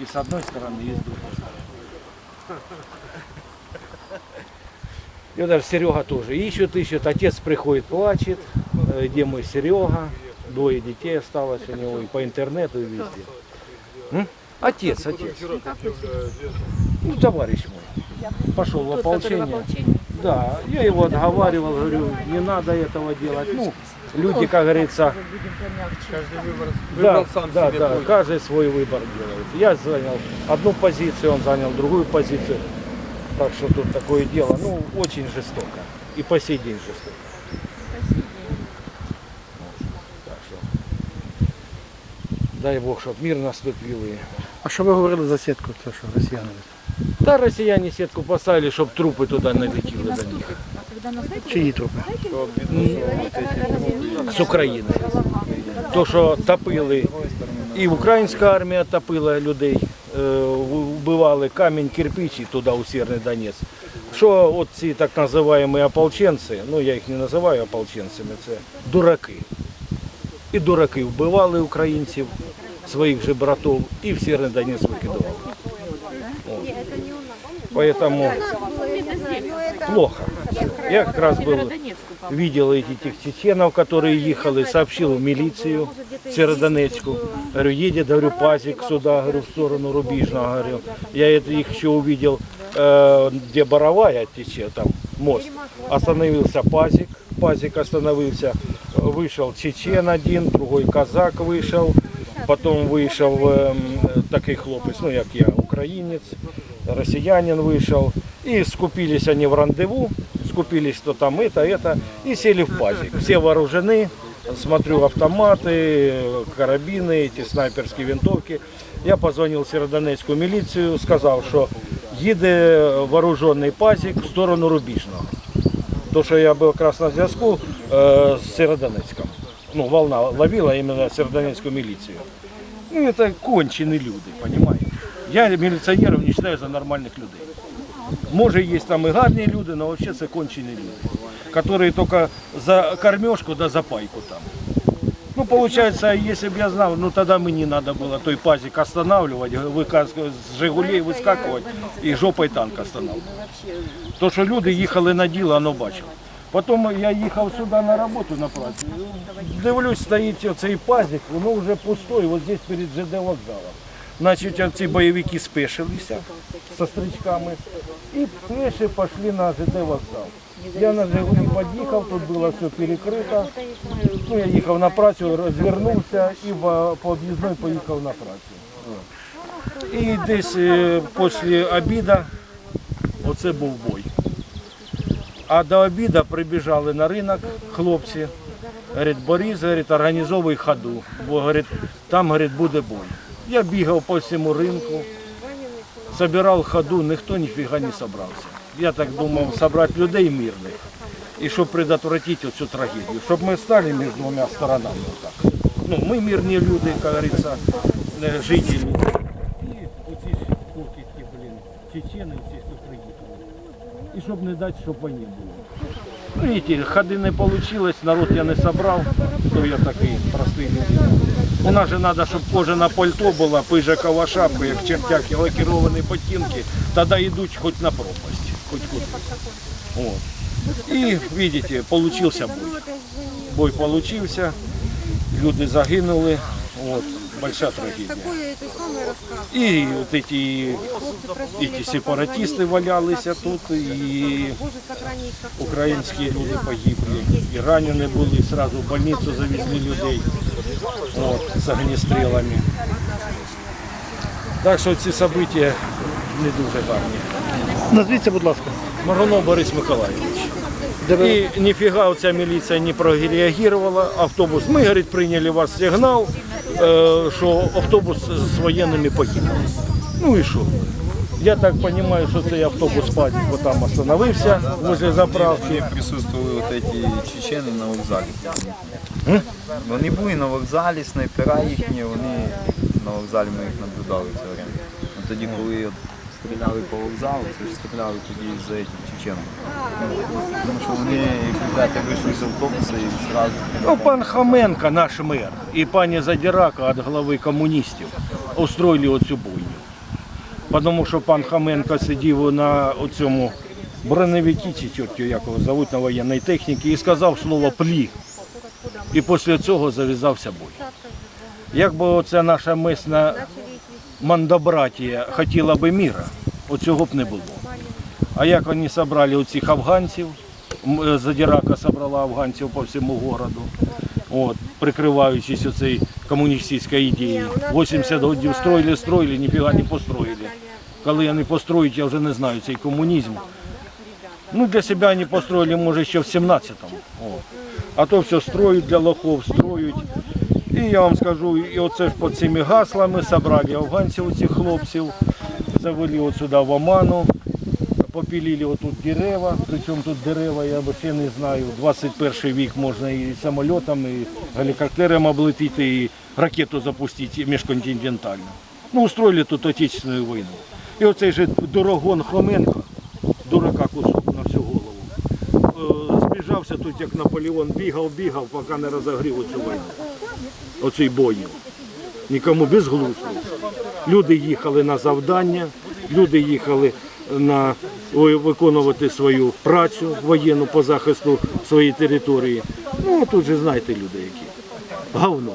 И с одной стороны, и с другой стороны. И даже Серега тоже ищет, ищет. Отец приходит, плачет. Э, Где мой Серега? Двое детей осталось у него и по интернету, и везде. М? Отец, отец. Ну, товарищ мой. Пошел в ополчение. Да, я его отговаривал, говорю, не надо этого делать. Ну, люди, как говорится, да, да, да, каждый свой выбор делает. Я занял одну позицию, он занял другую позицию. Так что тут такое дело, ну, очень жестоко. И по сей день жестоко. Так що, дай Бог, щоб мир наступив. І... А що ви говорили за сітку, то що росіяни? Та росіяни сітку поставили, щоб трупи туди не летіли до них. Чиї трупи? З України. То, що топили, і українська армія топила людей, е, вбивали камінь, кирпич і туди у Сєрний Донець. Що от ці так називаємо ополченці, ну я їх не називаю ополченцями, це дураки. І дураки вбивали українців, своїх же братів, і в Сєрний Донець викидували. Поэтому плохо. Я как раз был, видел этих тех чеченов, которые ехали, сообщил в милицию в Северодонецку. Говорю, едет, говорю, пазик сюда, говорю, в сторону Рубежного, говорю. Я это их еще увидел, э, где Боровая течет, там мост. Остановился пазик, пазик остановился, вышел чечен один, другой казак вышел, потом вышел эм, такой хлопец, ну, як я, украинец, россиянин вышел. И скупились они в рандеву, скупились, что там это, это, и сели в пазик. Все вооружены, смотрю автоматы, карабины, эти снайперские винтовки. Я позвонил в Сєродонецьку міліцію, сказав, що їде вооружений пазик в сторону Рубіжного. То, що я був якраз на зв'язку е, з Сєродонецьком. Ну, волна ловила іменно Сєродонецьку міліцію. Ну, це кончені люди, розумієте? Я міліціонерів не вважаю за нормальних людей. Може, є там і гарні люди, але взагалі це кончені люди, які тільки за кормежку да за пайку там. Ну, получается, если бы я знал, ну тогда мне не надо было той пазик останавливать, выка- с Жигулей выскакивать и жопой танк останавливать. То, що люди їхали на діло, воно бачив. Потім я їхав сюди на роботу на працю. Дивлюсь, стоїть оцей пазик, воно вже пустой, ось здесь перед ЖД вокзалом. Значить, ці бойовики спешилися со стрічками і пеші пішли на ЖД вокзал. Я на Жигулі під'їхав, тут було все перекрито. Ну, я їхав на працю, розвернувся і по об'їзної поїхав на працю. І десь е, після обіду оце був бой. А до обіду прибіжали на ринок хлопці. Говорить, Борис, говорить, організовуй ходу, бо говорить, там говорить, буде бой. Я бігав по всьому ринку, собирав ходу, ніхто ніфіга не зібрався. Я так думав, зібрати людей мирних і щоб предотвратити цю трагедію, щоб ми стали між двома сторонами. Отак. Ну, ми мирні люди, як говориться, е, жителі. І оці ж блін, чечени, ці хто приїхали. І щоб не дати, щоб війни було. Видите, ходи не вийшло, народ я не зібрав, то я такий простий людина. У нас же треба, щоб кожна пальто була, пижакова шапка, як чертяки, лакіровані ботинки, тоді йдуть хоч на пропасть, хоч куди. І, видите, получился бой. Бой получился, люди загинули, от, большая трагедия. Такое это самое рассказ. І от эти, эти сепаратисти валялися тут, і Боже, сохрани их как українські люди погибли, і ранені були, сразу в больницю завезли людей от, з огнестрілами. Так що ці события не дуже гарні. Назвіться, будь ласка. Марунов Борис Миколаївич. Де ви? І ніфіга оця міліція не прореагувала. Автобус, ми, говорить, прийняли вас сигнал, е, що автобус з воєнними поїхав. Ну і що? Я так розумію, що цей автобус пазик там остановився возле заправки. Присутствували от ці чечени на вокзалі. Вони були на вокзалі, снайпера їхні, вони на вокзалі ми їх наблюдали це время. Тоді, коли стріляли по вокзалу, це ж стріляли тоді за цих чеченів. Тому що вони, як ребята, вийшли з автобуса і одразу Ну, пан Хоменко, наш мер, і пані Задірака від глави комуністів устроїли оцю бойню. тому що пан Хаменко сидів на цьому броневикі, чи чорт його як його зовуть на воєнній техніці, і сказав слово плі. І після цього зав'язався бой. Якби оця наша мисна мандабратія хотіла би міра, оцього б не було. А як вони зібрали оцих афганців, е, задирака зібрала афганців по всьому городу, от, прикриваючись оцею комуністичною ідеєю. 80 років строїли, строїли, ніфіга не построїли. Коли вони построють, я вже не знаю, цей комунізм. Ну, для себя они построили, может, еще в 17-му. А то все строють для лохов, строють. І я вам скажу, і оце ж під цими гаслами собрали афганців цих хлопців, завели от сюди в Оману, попілили отут дерева, причому тут дерева, я ще не знаю, 21 вік можна і самолітом, і гелікоптером облетіти, і ракету запустити міжконтинентальну. Ну, устроили тут Отечественную війну. І оцей же Дорогон Хоменко, дурака кусок на всю голову. Е, Збіжався тут, як Наполеон, бігав, бігав, поки не розогрів оцю війну. Оцей бою. Нікому безглуздо. Люди їхали на завдання, люди їхали на виконувати свою працю воєнну по захисту своєї території. Ну, тут же знаєте люди які. Говно.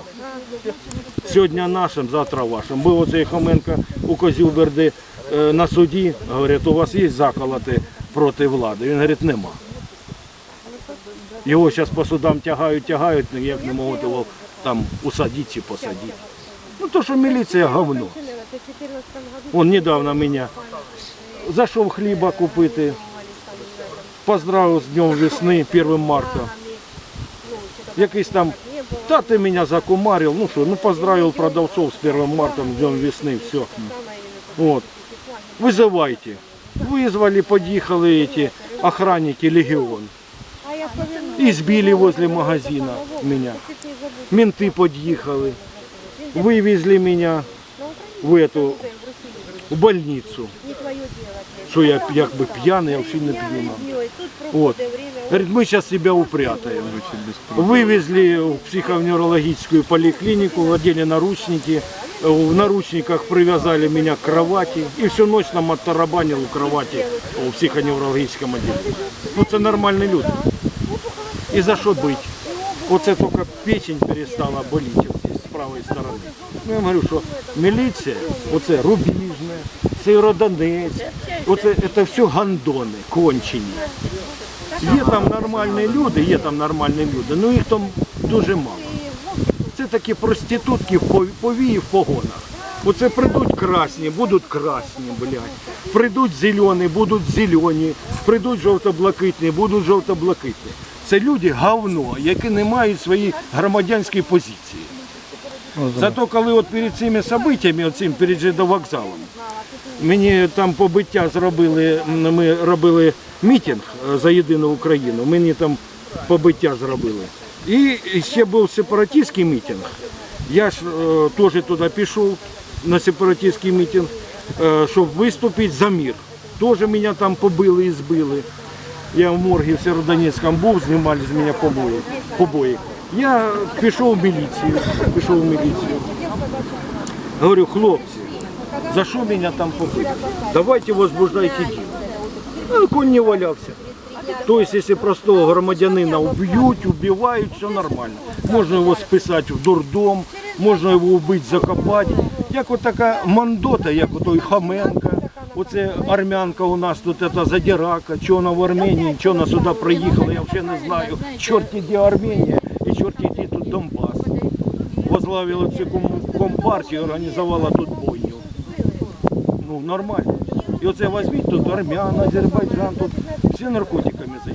Сьогодні нашим, завтра вашим. Був оцей Хоменко у Козюберди е, на суді, говорять, у вас є заколоти проти влади? Він говорить, нема. Його зараз по судам тягають, тягають, ніяк не можуть його там усадити чи посадити. Ну то, що міліція говно. Он недавно мене зайшов хліба купити, поздравив з Днем весни, 1 марта. Якийсь там, та ти мене закумарив, ну що, ну поздравив продавцов з 1 марта, з Днем весни, все. Вот. Вызывайте. Вызвали, подъехали эти охранники Легион. И сбили возле магазина меня. Менты подъехали. Вывезли меня в эту в больницу. Что я якби пьяный, я вообще не пью. Вот. Говорит, мы сейчас себя упрятаем. Вывезли в психоневрологическую поликлинику, одели наручники, в наручниках привязали меня к кровати и всю ночь нам оттарабанил у кровати у психоневрологическом отделении. Ну це нормальні люди. І за що бить? Оце тільки печень перестала боліти з правої сторони. Ну, я вам говорю, що міліція, оце Рубіжне, Сиродонець, оце це все гандони, кончені. Є там нормальні люди, є там нормальні люди, але їх там дуже мало. Це такі проститутки в повії в погонах. Оце прийдуть красні, будуть красні, блядь. Прийдуть зелені, будуть зелені. Прийдуть жовто-блакитні, будуть жовто-блакитні. Це люди говно, які не мають своєї громадянської позиції. Зато коли от перед цими событиями, оцим перед ЖД-вокзалом, мені там побиття зробили, ми робили мітинг е, за єдину Україну, мені там побиття зробили. І ще був сепаратистський мітинг. Я ж е, теж туди пішов на сепаратистський мітинг, е, щоб виступити за мир. Теж мене там побили і збили. Я в моргі в Сєвєродонецькому був, знімали з мене побої. побої. Я пішов в міліцію, пішов в міліцію. Говорю, хлопці, за що мене там побили? Давайте возбуждайте діло. Ну, конь не валявся. Тобто, якщо простого громадянина вб'ють, вбивають, все нормально. Можна його списати в дурдом, можна його вбити, закопати. Як от така мандота, як от той Хаменка, оце армянка у нас тут, это задирака, чого вона в Арменії, чого вона сюди приїхала, я взагалі не знаю. Чорт іде Арменія і чорт іде тут Донбас. Возглавила цю ком- компартію, організувала тут бойню. Ну, нормально. І оце візьміть тут армян, Азербайджан, тут всі наркотиками займаються.